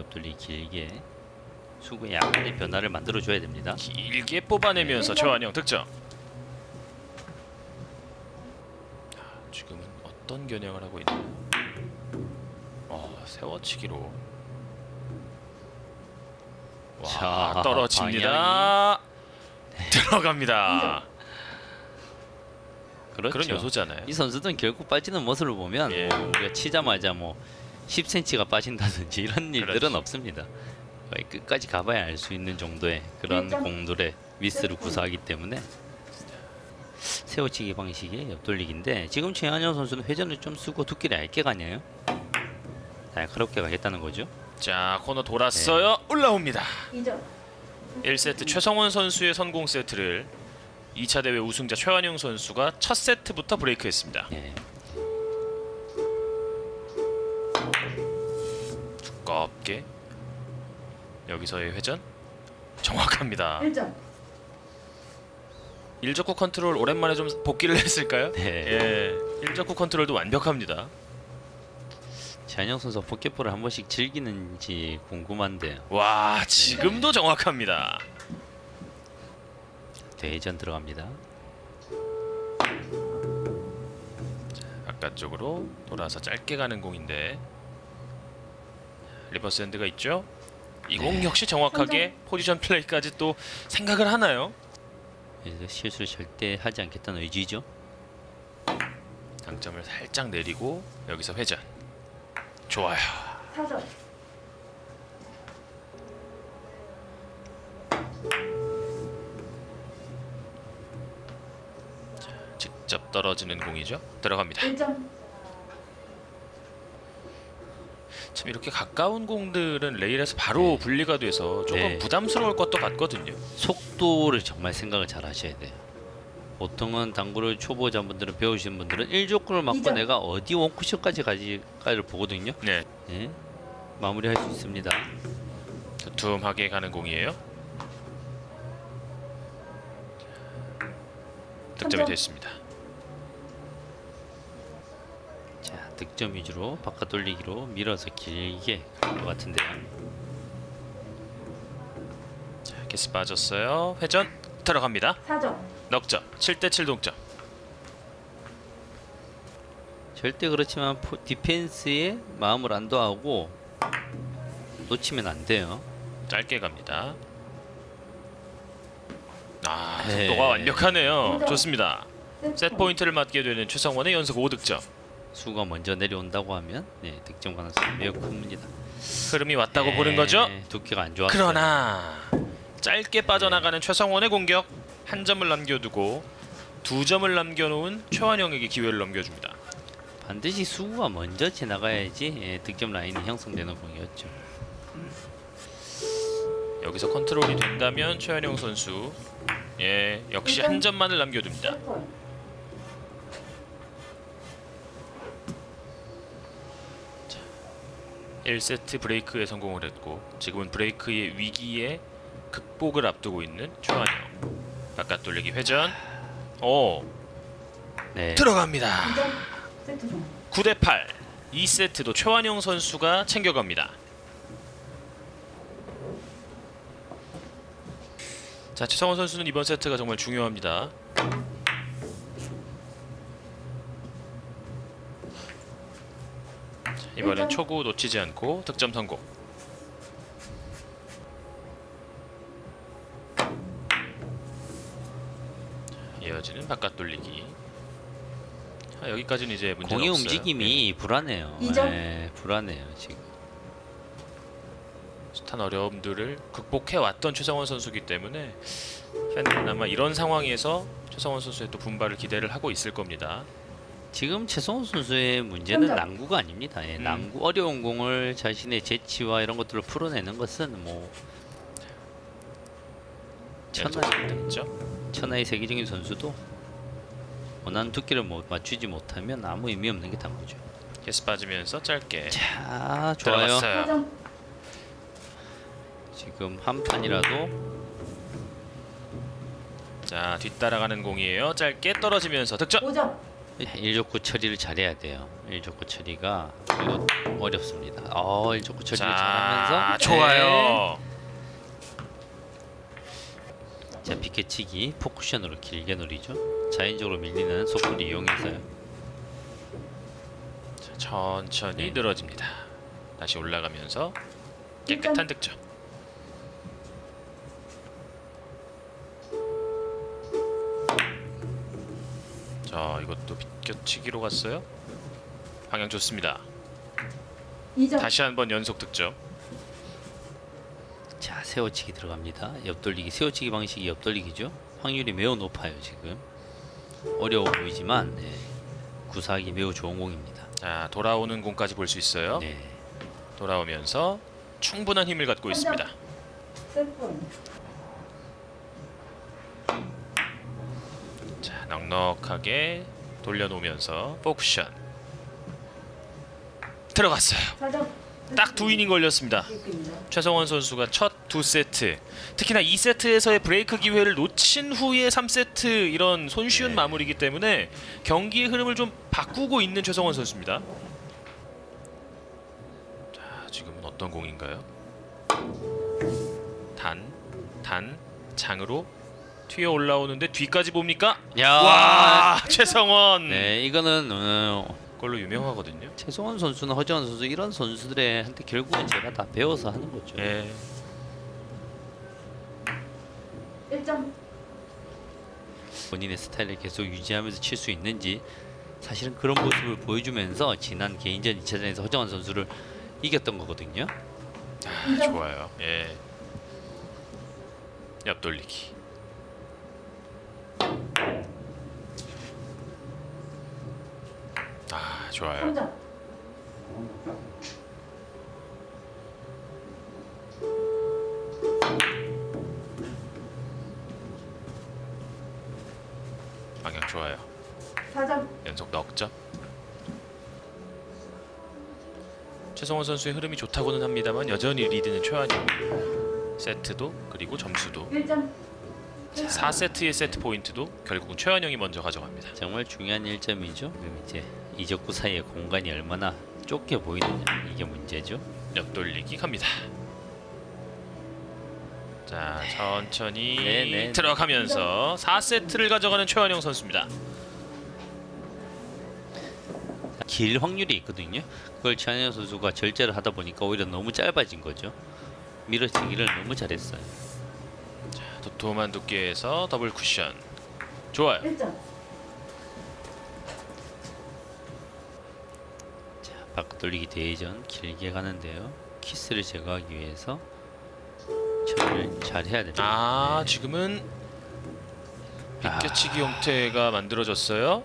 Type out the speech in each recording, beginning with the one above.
옆돌리 길게 수구에 약간의 변화를 만들어 줘야 됩니다. 길게 뽑아내면서 네. 최환영 득점. 자, 지금은 어떤 겨냥을 하고 있나? 어, 세워치기로. 와, 자, 떨어집니다. 들어갑니다. 그렇죠. 그런 요소잖아요. 이 선수들은 결국 빠지는 모습을 보면 예. 뭐 우리가 치자마자 뭐 10cm가 빠진다든지 이런 일들은 그렇지. 없습니다. 거의 끝까지 가봐야 알 수 있는 정도의 그런 공돌의 미스를 구사하기 때문에 세워치기 방식의 옆돌리기인데 지금 최한영 선수는 회전을 좀 쓰고 두께를 얇게 가네요. 날카롭게 가겠다는 거죠. 자 코너 돌았어요. 네. 올라옵니다. 2점. 1세트 최성원 선수의 선공 세트를 2차 대회 우승자 최한용 선수가 첫 세트부터 브레이크했습니다. 네. 19개 여기서의 회전 정확합니다 1점. 1적구 컨트롤 오랜만에 좀 복귀를 했을까요? 네. 예. 1적구 컨트롤도 완벽합니다 전영 선수 포켓볼을 한 번씩 즐기는지 궁금한데 와 지금도 네. 정확합니다 대회전 들어갑니다. 아까 쪽으로 돌아서 짧게 가는 공인데 리버스 핸드가 있죠? 이 공 네. 역시 정확하게 포지션 플레이까지 또 생각을 하나요? 그래서 실수를 절대 하지 않겠다는 의지죠. 당점을 살짝 내리고 여기서 회전. 좋아요. 4점 직접 떨어지는 공이죠. 들어갑니다. 1점 참 이렇게 가까운 공들은 레일에서 바로 분리가 돼서 조금 네. 부담스러울 것도 같거든요. 속도를 정말 생각을 잘 하셔야 돼요. 보통은 당구를 초보자분들은 배우시는 분들은 1족구를 맞고 이점. 내가 어디 원쿠션까지 가지까를 보거든요. 네, 예. 마무리할 수 있습니다. 두툼하게 가는 공이에요. 득점이 삼점. 됐습니다. 득점 위주로 바깥 돌리기로 밀어서 길게 갈 것 같은데요. 개스 빠졌어요. 회전 들어갑니다. 4점 넉점 7대 7 동점. 절대 그렇지만 포, 디펜스에 마음을 안도하고 놓치면 안 돼요. 짧게 갑니다. 아, 네. 속도가 완벽하네요. 좋습니다. 셋 포인트를 맞게 되는 최성원의 연속 5득점. 수가 먼저 내려온다고 하면 네, 득점 가능성이 매우 큽니다. 흐름이 왔다고 네, 보는 거죠? 두께가 안 좋았어요. 그러나 짧게 빠져나가는 최성원의 공격 한 점을 남겨두고 두 점을 남겨놓은 최환영에게 기회를 넘겨줍니다. 반드시 수구가 먼저 지나가야지 예, 득점 라인이 형성되는 공이었죠. 여기서 컨트롤이 된다면 최환영 선수 예 역시 한 점만을 남겨둡니다. 1포인트 1세트 브레이크에 성공을 했고 지금은 브레이크의 위기에 극복을 앞두고 있는 최환영. 바깥 돌리기 회전. 오. 네. 들어갑니다. 2점 세트 종 9대 8 2세트도 최환영 선수가 챙겨갑니다. 자 최성원 선수는 이번 세트가 정말 중요합니다 이번엔 초구 놓치지 않고 득점 성공 이어지는 바깥 돌리기 아, 여기까지는 이제 문제가 공의 없어요. 움직임이 불안해요. 이점? 네, 불안해요 지금. 숱한 어려움들을 극복해 왔던 최성원 선수기 때문에 팬들은 아마 이런 상황에서 최성원 선수의 또 분발을 기대를 하고 있을 겁니다. 지금 최성훈 선수의 문제는. 난구가 아닙니다. 예, 음. 난구 어려운 공을 자신의 재치와 이런 것들을 풀어내는 것은 뭐 연속 천하의. 천하의 세계적인 선수도 원하는 두께를 못 맞추지 못하면 아무 의미 없는 게 당구죠. 개스 빠지면서 짧게 자, 좋아요. 들어갔어요. 4점 지금 한 판이라도 자 뒤따라가는 공이에요. 짧게 떨어지면서 득점. 5점 일족구 처리를 잘해야 돼요. 일족구 처리가 이거 어렵습니다. 어, 일족구 처리를 자, 잘하면서 좋아요. 네. 자, 비켜치기 포쿠션으로 길게 노리죠. 자연적으로 밀리는 속도를 이용해서요. 자, 천천히 네. 늘어집니다. 다시 올라가면서 깨끗한 득점. 자, 이것도 비껴치기로 갔어요. 방향 좋습니다. 2점. 다시 한번 연속 득점. 자, 세워치기 들어갑니다. 옆돌리기, 세워치기 방식이 옆돌리기죠. 확률이 매우 높아요, 지금. 어려워 보이지만 네. 구사하기 매우 좋은 공입니다. 자, 돌아오는 공까지 볼 수 있어요. 네. 돌아오면서 충분한 힘을 갖고 있습니다. 세븐. 자, 넉넉하게 돌려놓으면서 포쿠션 들어갔어요. 4점. 딱두 이닝 걸렸습니다. 최성원 선수가 첫 두 세트, 특히나 2세트에서의 브레이크 기회를 놓친 후에 3세트 이런 손쉬운 네. 마무리이기 때문에 경기의 흐름을 좀 바꾸고 있는 최성원 선수입니다. 자, 지금은 어떤 공인가요? 단, 단, 장으로 튀어 올라오는데 뒤까지 봅니까? 야, 와, 최성원. 네, 이거는 어, 그걸로 유명하거든요. 최성원 선수나 허정원 선수 이런 선수들의 한테 결국은 제가 다 배워서 하는 거죠. 예. 1점. 본인의 스타일을 계속 유지하면서 칠 수 있는지 사실은 그런 모습을 보여주면서 지난 개인전 2차전에서 허정원 선수를 이겼던 거거든요. 아, 좋아요. 예. 옆돌리기. 아, 좋아요. 3점. 방향 좋아요. 4점. 연속 넉 점. 최성원 선수의 흐름이 좋다고는 합니다만 여전히 리드는 최한영. 세트도 그리고 점수도 1점. 4세트의 세트 포인트도 결국은 최한영이 먼저 가져갑니다. 정말 중요한 1점이죠. 그럼 이제 이적구 사이의 공간이 얼마나 좁게 보이느냐 이게 문제죠. 옆돌리기 갑니다. 자 천천히 네, 네. 들어가면서 4세트를 가져가는 최환영 선수입니다. 길 확률이 있거든요. 그걸 최한현 선수가 절제를 하다 보니까 오히려 너무 짧아진 거죠. 밀어치기를 너무 잘했어요. 도톰한 두께에서 더블 쿠션 좋아요. 1점. 자, 바깥 돌리기 대회전 길게 가는데요. 키스를 제거하기 위해서 처리를 잘 해야 됩니다. 아 네. 지금은 비껴치기 형태가 만들어졌어요.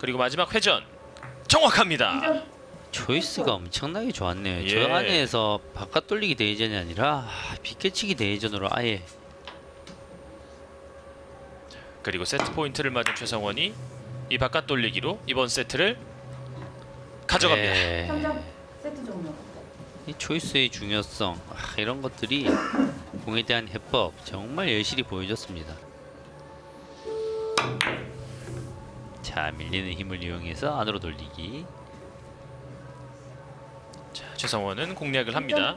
그리고 마지막 회전 정확합니다. 2점. 초이스가 엄청나게 좋았네요. 예. 저 안에서 바깥 돌리기 대회전이 아니라 아, 비껴치기 대회전으로 아예 그리고 세트 포인트를 맞은 최성원이 이 바깥 돌리기로 이번 세트를 가져갑니다. 네. 3점. 세트 종료. 이 초이스의 중요성 아, 이런 것들이 공에 대한 해법 정말 여실히 보여줬습니다. 자 밀리는 힘을 이용해서 안으로 돌리기 자, 최성원은 공략을 합니다.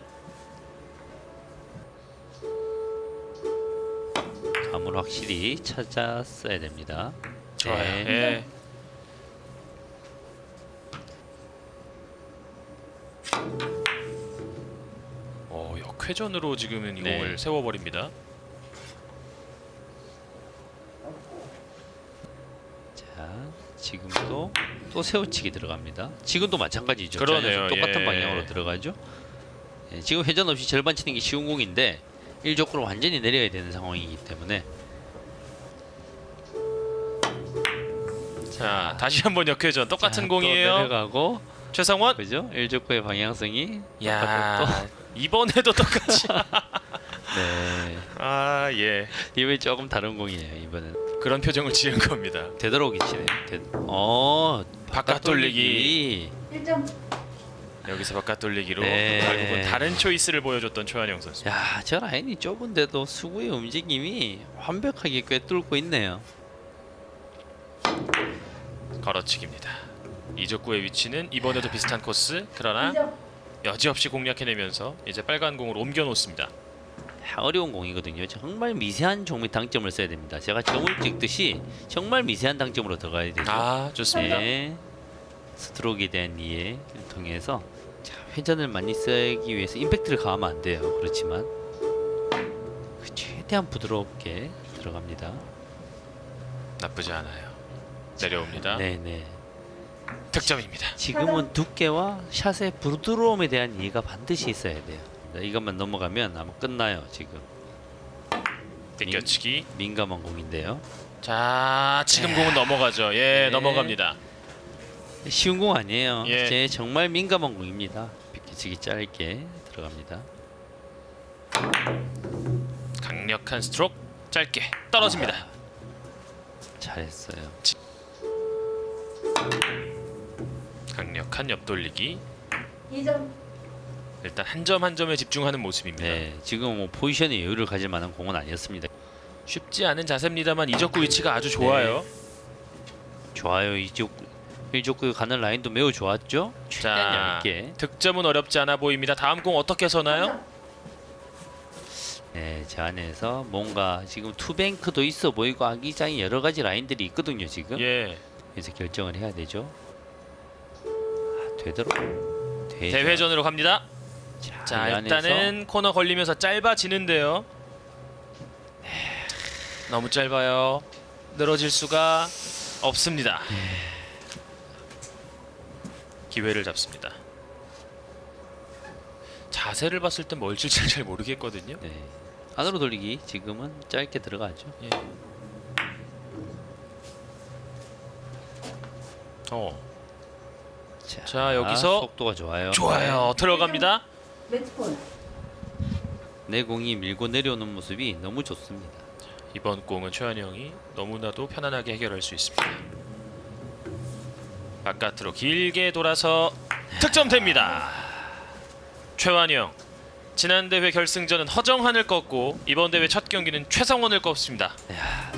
감을 확실히 찾았어야 됩니다. 좋아요. 네. 예. 어, 역회전으로 지금은 이 네. 공을 세워버립니다. 자 지금도 또 세우치기 들어갑니다. 지금도 마찬가지죠. 그러네요. 똑같은 예. 방향으로 들어가죠. 예, 지금 회전 없이 절반 치는 게 쉬운 공인데 1족구로 완전히 내려야 되는 상황이기 때문에 자, 다시 한번 역회전 똑같은 자, 또 공이에요. 내려가고 최성원. 그죠? 1족구의 방향성이 야, 이번에도 똑같이. 네 아, 예. 이번에 조금 다른 공이에요. 이번엔 그런 표정을 지은 겁니다. 되도록이 치네. 되... 어 바깥 돌리기. 1점. 여기서 바깥 돌리기로 네. 결국은 다른 초이스를 보여줬던 최환영 선수. 야, 저 라인이 좁은데도 수구의 움직임이 완벽하게 꿰뚫고 있네요. 걸어치기입니다. 이적구의 위치는 이번에도 비슷한 코스 그러나 2점 여지없이 공략해내면서 이제 빨간 공으로 옮겨 놓습니다. 어려운 공이거든요. 정말 미세한 종미 당점을 써야 됩니다. 제가 점을 찍듯이 정말 미세한 당점으로 들어가야 되죠. 아 좋습니다. 네. 스트로크에 대한 이해를 통해서 자, 회전을 많이 쓰기 위해서 임팩트를 가하면 안 돼요. 그렇지만 그 최대한 부드럽게 들어갑니다. 나쁘지 않아요. 내려옵니다. 네네. 득점입니다. 지금은 두께와 샷의 부드러움에 대한 이해가 반드시 있어야 돼요. 네, 이것만 넘어가면 아마 끝나요. 지금 땡겨치기. 민 감한 공인데요. 자 지금 공은 넘어가죠. 예 네. 넘어갑니다. 쉬운 공 아니에요. 예. 제 정말 민감한 공입니다. 비키치기 짧게 들어갑니다. 강력한 스트로크 짧게 떨어집니다. 잘했어요. 강력한 옆돌리기. 2점 일단 한 점 한 점에 집중하는 모습입니다. 네, 지금 뭐 포지션에 여유를 가질 만한 공은 아니었습니다. 쉽지 않은 자세입니다만 이적구 위치가 아주 좋아요. 좋아요. 이쪽 이쪽 가는 라인도 매우 좋았죠. 최대한 자 얇게. 득점은 어렵지 않아 보입니다. 다음 공 어떻게 서나요? 3점 네, 제 안에서 뭔가 지금 투뱅크도 있어 보이고 아기자기 여러 가지 라인들이 있거든요. 지금 예. 그래서 결정을 해야 되죠. 아, 되도록 되죠. 대회전으로 갑니다. 자, 자 이 안에서 일단은 코너 걸리면서 짧아지는데요. 너무 짧아요. 늘어질 수가 없습니다. 기회를 잡습니다. 자세를 봤을 땐 뭘 칠지 잘 모르겠거든요. 네. 안으로 돌리기 지금은 짧게 들어가죠. 예. 어 자, 자, 여기서 속도가 좋아요. 좋아요 들어갑니다. 매치 포인트 내 공이 밀고 내려오는 모습이 너무 좋습니다. 이번 공은 최환이 형이 너무나도 편안하게 해결할 수 있습니다. 바깥으로 길게 돌아서 득점됩니다. 최환이 형 지난 대회 결승전은 허정한을 꺾고 이번 대회 첫 경기는 최성원을 꺾습니다. 야,